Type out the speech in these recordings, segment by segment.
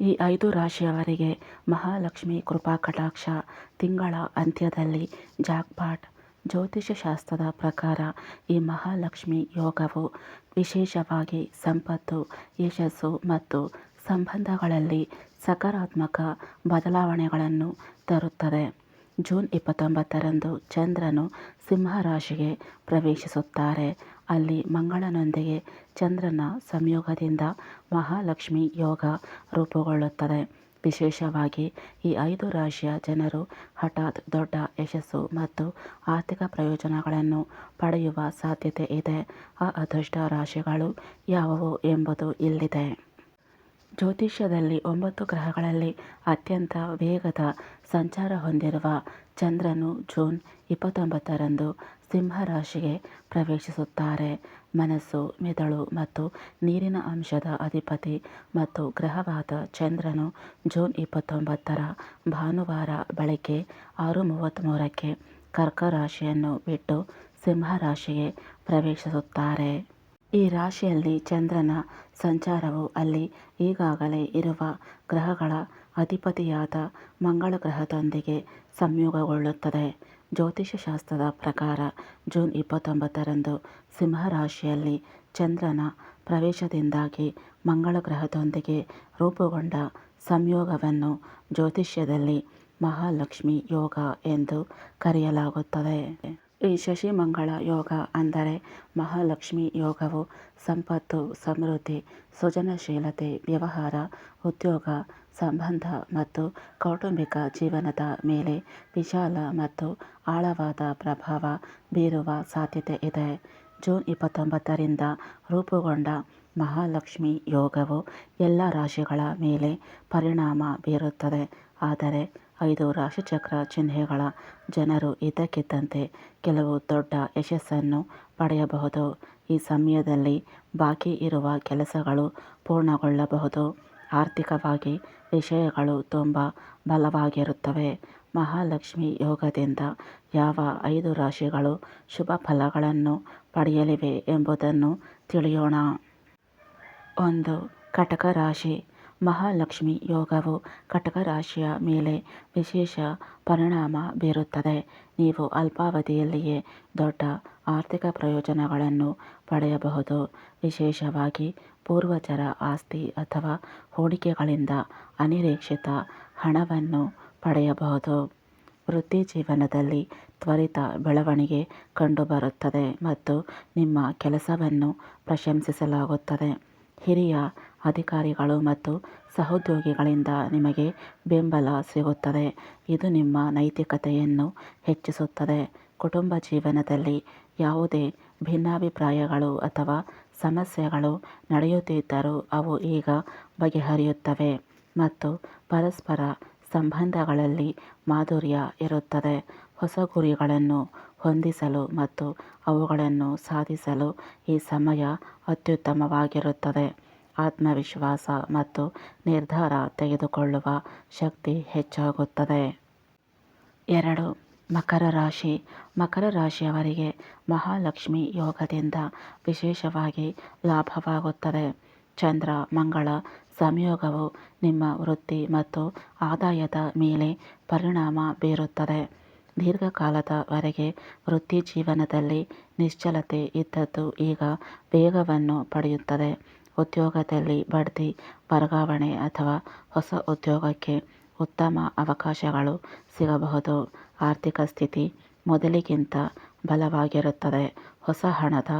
ಈ ಐದು ರಾಶಿಯವರಿಗೆ ಮಹಾಲಕ್ಷ್ಮಿ ಕೃಪಾ ಕಟಾಕ್ಷ. ತಿಂಗಳ ಅಂತ್ಯದಲ್ಲಿ ಜಾಕ್ಪಾಟ್. ಜ್ಯೋತಿಷ್ಯ ಶಾಸ್ತ್ರದ ಪ್ರಕಾರ ಈ ಮಹಾಲಕ್ಷ್ಮಿ ಯೋಗವು ವಿಶೇಷವಾಗಿ ಸಂಪತ್ತು, ಯಶಸ್ಸು ಮತ್ತು ಸಂಬಂಧಗಳಲ್ಲಿ ಸಕಾರಾತ್ಮಕ ಬದಲಾವಣೆಗಳನ್ನು ತರುತ್ತದೆ. ಜೂನ್ ಇಪ್ಪತ್ತೊಂಬತ್ತರಂದು ಚಂದ್ರನು ಸಿಂಹ ರಾಶಿಗೆ ಪ್ರವೇಶಿಸುತ್ತಾರೆ. ಅಲ್ಲಿ ಮಂಗಳನೊಂದಿಗೆ ಚಂದ್ರನ ಸಂಯೋಗದಿಂದ ಮಹಾಲಕ್ಷ್ಮಿ ಯೋಗ ರೂಪುಗೊಳ್ಳುತ್ತದೆ. ವಿಶೇಷವಾಗಿ ಈ ಐದು ರಾಶಿಯ ಜನರು ಹಠಾತ್ ದೊಡ್ಡ ಯಶಸ್ಸು ಮತ್ತು ಆರ್ಥಿಕ ಪ್ರಯೋಜನಗಳನ್ನು ಪಡೆಯುವ ಸಾಧ್ಯತೆ ಇದೆ. ಆ ಅದೃಷ್ಟ ರಾಶಿಗಳು ಯಾವುವು ಎಂಬುದು ಇಲ್ಲಿದೆ. ಜ್ಯೋತಿಷ್ಯದಲ್ಲಿ ಒಂಬತ್ತು ಗ್ರಹಗಳಲ್ಲಿ ಅತ್ಯಂತ ವೇಗದ ಸಂಚಾರ ಹೊಂದಿರುವ ಚಂದ್ರನು ಜೂನ್ ಇಪ್ಪತ್ತೊಂಬತ್ತರಂದು ಸಿಂಹ ರಾಶಿಗೆ ಪ್ರವೇಶಿಸುತ್ತಾರೆ. ಮನಸ್ಸು ಮೆದುಳು ಮತ್ತು ನೀರಿನ ಅಂಶದ ಅಧಿಪತಿ ಮತ್ತು ಗ್ರಹವಾದ ಚಂದ್ರನು ಜೂನ್ ಇಪ್ಪತ್ತೊಂಬತ್ತರ ಭಾನುವಾರ ಬೆಳಗ್ಗೆ ಆರು ಮೂವತ್ತ್ಮೂರಕ್ಕೆ ಕರ್ಕ ರಾಶಿಯನ್ನು ಬಿಟ್ಟು ಸಿಂಹ ರಾಶಿಗೆ ಪ್ರವೇಶಿಸುತ್ತಾರೆ. ಈ ರಾಶಿಯಲ್ಲಿ ಚಂದ್ರನ ಸಂಚಾರವು ಅಲ್ಲಿ ಈಗಾಗಲೇ ಇರುವ ಗ್ರಹಗಳ ಅಧಿಪತಿಯಾದ ಮಂಗಳ ಗ್ರಹದೊಂದಿಗೆ ಸಂಯೋಗಗೊಳ್ಳುತ್ತದೆ. ಜ್ಯೋತಿಷ್ಯ ಶಾಸ್ತ್ರದ ಪ್ರಕಾರ ಜೂನ್ ಇಪ್ಪತ್ತೊಂಬತ್ತರಂದು ಸಿಂಹ ರಾಶಿಯಲ್ಲಿ ಚಂದ್ರನ ಪ್ರವೇಶದಿಂದಾಗಿ ಮಂಗಳ ಗ್ರಹದೊಂದಿಗೆ ರೂಪುಗೊಂಡ ಸಂಯೋಗವನ್ನು ಜ್ಯೋತಿಷ್ಯದಲ್ಲಿ ಮಹಾಲಕ್ಷ್ಮಿ ಯೋಗ ಎಂದು ಕರೆಯಲಾಗುತ್ತದೆ. ಈ ಶಶಿಮಂಗಳ ಯೋಗ ಅಂದರೆ ಮಹಾಲಕ್ಷ್ಮಿ ಯೋಗವು ಸಂಪತ್ತು, ಸಮೃದ್ಧಿ, ಸೃಜನಶೀಲತೆ, ವ್ಯವಹಾರ, ಉದ್ಯೋಗ, ಸಂಬಂಧ ಮತ್ತು ಕೌಟುಂಬಿಕ ಜೀವನದ ಮೇಲೆ ವಿಶಾಲ ಮತ್ತು ಆಳವಾದ ಪ್ರಭಾವ ಬೀರುವ ಸಾಧ್ಯತೆ ಇದೆ. ಜೂನ್ ಇಪ್ಪತ್ತೊಂಬತ್ತರಿಂದ ರೂಪುಗೊಂಡ ಮಹಾಲಕ್ಷ್ಮಿ ಯೋಗವು ಎಲ್ಲ ರಾಶಿಗಳ ಮೇಲೆ ಪರಿಣಾಮ ಬೀರುತ್ತದೆ. ಆದರೆ ಐದು ರಾಶಿಚಕ್ರ ಚಿಹ್ನೆಗಳ ಜನರು ಇದ್ದಕ್ಕಿದ್ದಂತೆ ಕೆಲವು ದೊಡ್ಡ ಯಶಸ್ಸನ್ನು ಪಡೆಯಬಹುದು. ಈ ಸಮಯದಲ್ಲಿ ಬಾಕಿ ಇರುವ ಕೆಲಸಗಳು ಪೂರ್ಣಗೊಳ್ಳಬಹುದು. ಆರ್ಥಿಕವಾಗಿ ವಿಷಯಗಳು ತುಂಬ ಬಲವಾಗಿರುತ್ತವೆ. ಮಹಾಲಕ್ಷ್ಮಿ ಯೋಗದಿಂದ ಯಾವ ಐದು ರಾಶಿಗಳು ಶುಭ ಫಲಗಳನ್ನು ಪಡೆಯಲಿವೆ ಎಂಬುದನ್ನು ತಿಳಿಯೋಣ. ಒಂದು, ಕಟಕ ರಾಶಿ. ಮಹಾಲಕ್ಷ್ಮಿ ಯೋಗವು ಕಟಕ ರಾಶಿಯ ಮೇಲೆ ವಿಶೇಷ ಪರಿಣಾಮ ಬೀರುತ್ತದೆ. ನೀವು ಅಲ್ಪಾವಧಿಯಲ್ಲಿಯೇ ದೊಡ್ಡ ಆರ್ಥಿಕ ಪ್ರಯೋಜನಗಳನ್ನು ಪಡೆಯಬಹುದು. ವಿಶೇಷವಾಗಿ ಪೂರ್ವಜರ ಆಸ್ತಿ ಅಥವಾ ಹೂಡಿಕೆಗಳಿಂದ ಅನಿರೀಕ್ಷಿತ ಹಣವನ್ನು ಪಡೆಯಬಹುದು. ವೃತ್ತಿ ಜೀವನದಲ್ಲಿ ತ್ವರಿತ ಬೆಳವಣಿಗೆ ಕಂಡುಬರುತ್ತದೆ ಮತ್ತು ನಿಮ್ಮ ಕೆಲಸವನ್ನು ಪ್ರಶಂಸಿಸಲಾಗುತ್ತದೆ. ಹಿರಿಯ ಅಧಿಕಾರಿಗಳು ಮತ್ತು ಸಹೋದ್ಯೋಗಿಗಳಿಂದ ನಿಮಗೆ ಬೆಂಬಲ ಸಿಗುತ್ತದೆ. ಇದು ನಿಮ್ಮ ನೈತಿಕತೆಯನ್ನು ಹೆಚ್ಚಿಸುತ್ತದೆ. ಕುಟುಂಬ ಜೀವನದಲ್ಲಿ ಯಾವುದೇ ಭಿನ್ನಾಭಿಪ್ರಾಯಗಳು ಅಥವಾ ಸಮಸ್ಯೆಗಳು ನಡೆಯುತ್ತಿದ್ದರೂ ಅವು ಈಗ ಬಗೆಹರಿಯುತ್ತವೆ ಮತ್ತು ಪರಸ್ಪರ ಸಂಬಂಧಗಳಲ್ಲಿ ಮಾಧುರ್ಯ ಇರುತ್ತದೆ. ಹೊಸ ಗುರಿಗಳನ್ನು ಹೊಂದಿಸಲು ಮತ್ತು ಅವುಗಳನ್ನು ಸಾಧಿಸಲು ಈ ಸಮಯ ಅತ್ಯುತ್ತಮವಾಗಿರುತ್ತದೆ. ಆತ್ಮವಿಶ್ವಾಸ ಮತ್ತು ನಿರ್ಧಾರ ತೆಗೆದುಕೊಳ್ಳುವ ಶಕ್ತಿ ಹೆಚ್ಚಾಗುತ್ತದೆ. ಎರಡು, ಮಕರ ರಾಶಿ. ಮಕರ ರಾಶಿಯವರಿಗೆ ಮಹಾಲಕ್ಷ್ಮಿ ಯೋಗದಿಂದ ವಿಶೇಷವಾಗಿ ಲಾಭವಾಗುತ್ತದೆ. ಚಂದ್ರ, ಮಂಗಳ ಸಂಯೋಗವು ನಿಮ್ಮ ವೃತ್ತಿ ಮತ್ತು ಆದಾಯದ ಮೇಲೆ ಪರಿಣಾಮ ಬೀರುತ್ತದೆ. ದೀರ್ಘಕಾಲದವರೆಗೆ ವೃತ್ತಿ ಜೀವನದಲ್ಲಿ ನಿಶ್ಚಲತೆ ಇದ್ದದ್ದು ಈಗ ವೇಗವನ್ನು ಪಡೆಯುತ್ತದೆ. ಉದ್ಯೋಗದಲ್ಲಿ ಬಡ್ತಿ, ವರ್ಗಾವಣೆ ಅಥವಾ ಹೊಸ ಉದ್ಯೋಗಕ್ಕೆ ಉತ್ತಮ ಅವಕಾಶಗಳು ಸಿಗಬಹುದು. ಆರ್ಥಿಕ ಸ್ಥಿತಿ ಮೊದಲಿಗಿಂತ ಬಲವಾಗಿರುತ್ತದೆ. ಹೊಸ ಹಣದ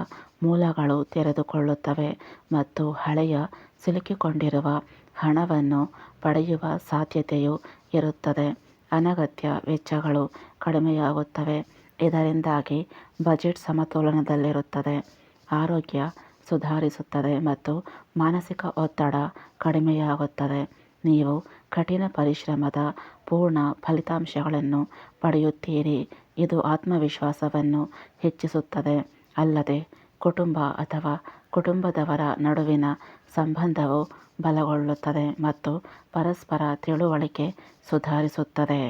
ಮೂಲಗಳು ತೆರೆದುಕೊಳ್ಳುತ್ತವೆ ಮತ್ತು ಹಳೆಯ ಸಿಲುಕಿಕೊಂಡಿರುವ ಹಣವನ್ನು ಪಡೆಯುವ ಸಾಧ್ಯತೆಯೂ ಇರುತ್ತದೆ. ಅನಗತ್ಯ ವೆಚ್ಚಗಳು ಕಡಿಮೆಯಾಗುತ್ತವೆ. ಇದರಿಂದಾಗಿ ಬಜೆಟ್ ಸಮತೋಲನದಲ್ಲಿರುತ್ತದೆ. ಆರೋಗ್ಯ ಸುಧಾರಿಸುತ್ತದೆ ಮತ್ತು ಮಾನಸಿಕ ಒತ್ತಡ ಕಡಿಮೆಯಾಗುತ್ತದೆ. ನೀವು ಕಠಿಣ ಪರಿಶ್ರಮದ ಪೂರ್ಣ ಫಲಿತಾಂಶಗಳನ್ನು ಪಡೆಯುತ್ತೀರಿ. ಇದು ಆತ್ಮವಿಶ್ವಾಸವನ್ನು ಹೆಚ್ಚಿಸುತ್ತದೆ. ಅಲ್ಲದೆ ಕುಟುಂಬ ಅಥವಾ ಕುಟುಂಬದವರ ನಡುವಿನ ಸಂಬಂಧವು ಬಲಗೊಳ್ಳುತ್ತದೆ ಮತ್ತು ಪರಸ್ಪರ ತಿಳುವಳಿಕೆ ಸುಧಾರಿಸುತ್ತದೆ.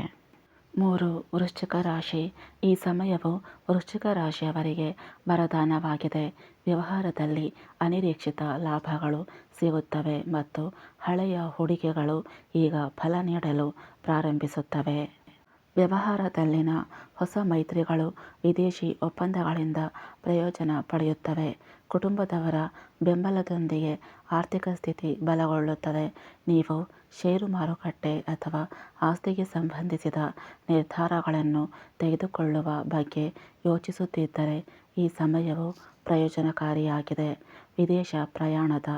ಮೂರು ವೃಶ್ಚಿಕ ರಾಶಿ ಈ ಸಮಯವು ವೃಶ್ಚಿಕ ರಾಶಿಯವರಿಗೆ ವರದಾನವಾಗಿದೆ. ವ್ಯವಹಾರದಲ್ಲಿ ಅನಿರೀಕ್ಷಿತ ಲಾಭಗಳು ಸಿಗುತ್ತವೆ ಮತ್ತು ಹಳೆಯ ಹೂಡಿಕೆಗಳು ಈಗ ಫಲ ನೀಡಲು ಪ್ರಾರಂಭಿಸುತ್ತವೆ. ವ್ಯವಹಾರದಲ್ಲಿನ ಹೊಸ ಮೈತ್ರಿಗಳು ವಿದೇಶಿ ಒಪ್ಪಂದಗಳಿಂದ ಪ್ರಯೋಜನ ಪಡೆಯುತ್ತವೆ. ಕುಟುಂಬದವರ ಬೆಂಬಲದೊಂದಿಗೆ ಆರ್ಥಿಕ ಸ್ಥಿತಿ ಬಲಗೊಳ್ಳುತ್ತದೆ. ನೀವು ಷೇರು ಮಾರುಕಟ್ಟೆ ಅಥವಾ ಆಸ್ತಿಗೆ ಸಂಬಂಧಿಸಿದ ನಿರ್ಧಾರಗಳನ್ನು ತೆಗೆದುಕೊಳ್ಳುವ ಬಗ್ಗೆ ಯೋಚಿಸುತ್ತಿದ್ದರೆ ಈ ಸಮಯವು ಪ್ರಯೋಜನಕಾರಿಯಾಗಿದೆ. ವಿದೇಶ ಪ್ರಯಾಣದ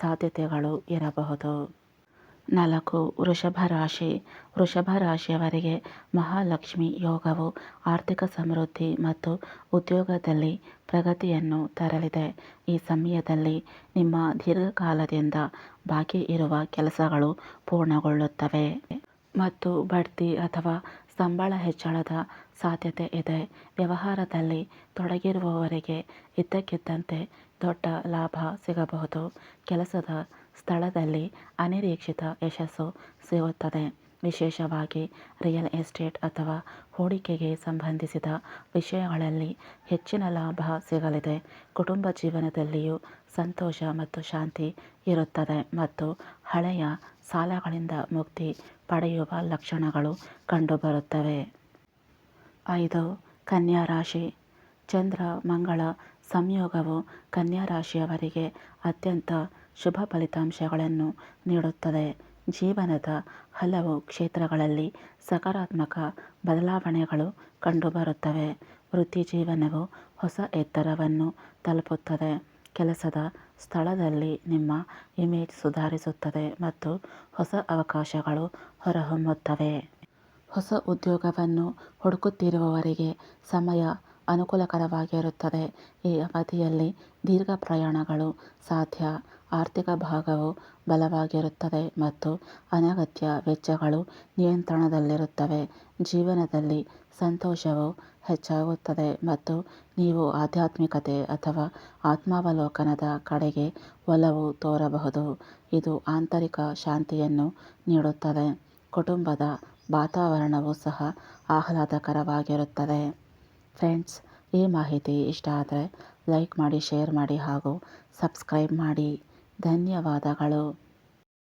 ಸಾಧ್ಯತೆಗಳು ಇರಬಹುದು. ನಾಲ್ಕು ವೃಷಭ ರಾಶಿ ವೃಷಭ ರಾಶಿಯವರಿಗೆ ಮಹಾಲಕ್ಷ್ಮಿ ಯೋಗವು ಆರ್ಥಿಕ ಸಮೃದ್ಧಿ ಮತ್ತು ಉದ್ಯೋಗದಲ್ಲಿ ಪ್ರಗತಿಯನ್ನು ತರಲಿದೆ. ಈ ಸಮಯದಲ್ಲಿ ನಿಮ್ಮ ದೀರ್ಘಕಾಲದಿಂದ ಬಾಕಿ ಇರುವ ಕೆಲಸಗಳು ಪೂರ್ಣಗೊಳ್ಳುತ್ತವೆ. ಮತ್ತು ಬಡ್ತಿ ಅಥವಾ ಸಂಬಳ ಹೆಚ್ಚಳದ ಸಾಧ್ಯತೆ ಇದೆ. ವ್ಯವಹಾರದಲ್ಲಿ ತೊಡಗಿರುವವರಿಗೆ ಇದ್ದಕ್ಕಿದ್ದಂತೆ ದೊಡ್ಡ ಲಾಭ ಸಿಗಬಹುದು. ಕೆಲಸದ ಸ್ಥಳದಲ್ಲಿ ಅನಿರೀಕ್ಷಿತ ಯಶಸ್ಸು ಸಿಗುತ್ತದೆ. ವಿಶೇಷವಾಗಿ ರಿಯಲ್ ಎಸ್ಟೇಟ್ ಅಥವಾ ಹೂಡಿಕೆಗೆ ಸಂಬಂಧಿಸಿದ ವಿಷಯಗಳಲ್ಲಿ ಹೆಚ್ಚಿನ ಲಾಭ ಸಿಗಲಿದೆ. ಕುಟುಂಬ ಜೀವನದಲ್ಲಿಯೂ ಸಂತೋಷ ಮತ್ತು ಶಾಂತಿ ಇರುತ್ತದೆ ಮತ್ತು ಹಳೆಯ ಸಾಲಗಳಿಂದ ಮುಕ್ತಿ ಪಡೆಯುವ ಲಕ್ಷಣಗಳು ಕಂಡುಬರುತ್ತವೆ. ಐದು, ಕನ್ಯಾ ರಾಶಿ. ಚಂದ್ರ, ಮಂಗಳ ಸಂಯೋಗವು ಕನ್ಯಾ ರಾಶಿಯವರಿಗೆ ಅತ್ಯಂತ ಶುಭ ಫಲಿತಾಂಶಗಳನ್ನು ನೀಡುತ್ತದೆ. ಜೀವನದ ಹಲವು ಕ್ಷೇತ್ರಗಳಲ್ಲಿ ಸಕಾರಾತ್ಮಕ ಬದಲಾವಣೆಗಳು ಕಂಡುಬರುತ್ತವೆ. ವೃತ್ತಿ ಜೀವನವು ಹೊಸ ಎತ್ತರವನ್ನು ತಲುಪುತ್ತದೆ. ಕೆಲಸದ ಸ್ಥಳದಲ್ಲಿ ನಿಮ್ಮ ಇಮೇಜ್ ಸುಧಾರಿಸುತ್ತದೆ ಮತ್ತು ಹೊಸ ಅವಕಾಶಗಳು ಹೊರಹೊಮ್ಮುತ್ತವೆ. ಹೊಸ ಉದ್ಯೋಗವನ್ನು ಹುಡುಕುತ್ತಿರುವವರಿಗೆ ಸಮಯ ಅನುಕೂಲಕರವಾಗಿರುತ್ತದೆ. ಈ ಅವಧಿಯಲ್ಲಿ ದೀರ್ಘ ಪ್ರಯಾಣಗಳು ಸಾಧ್ಯ. ಆರ್ಥಿಕ ಭಾಗವು ಬಲವಾಗಿರುತ್ತದೆ ಮತ್ತು ಅನಗತ್ಯ ವೆಚ್ಚಗಳು ನಿಯಂತ್ರಣದಲ್ಲಿರುತ್ತವೆ. ಜೀವನದಲ್ಲಿ ಸಂತೋಷವು ಹೆಚ್ಚಾಗುತ್ತದೆ ಮತ್ತು ನೀವು ಆಧ್ಯಾತ್ಮಿಕತೆ ಅಥವಾ ಆತ್ಮಾವಲೋಕನದ ಕಡೆಗೆ ಒಲವು ತೋರಬಹುದು. ಇದು ಆಂತರಿಕ ಶಾಂತಿಯನ್ನು ನೀಡುತ್ತದೆ. ಕುಟುಂಬದ ವಾತಾವರಣವು ಸಹ ಆಹ್ಲಾದಕರವಾಗಿರುತ್ತದೆ. ಫ್ರೆಂಡ್ಸ್, ಈ ಮಾಹಿತಿ ಇಷ್ಟ ಆದರೆ ಲೈಕ್ ಮಾಡಿ, ಶೇರ್ ಮಾಡಿ ಹಾಗೂ ಸಬ್ಸ್ಕ್ರೈಬ್ ಮಾಡಿ. ಧನ್ಯವಾದಗಳು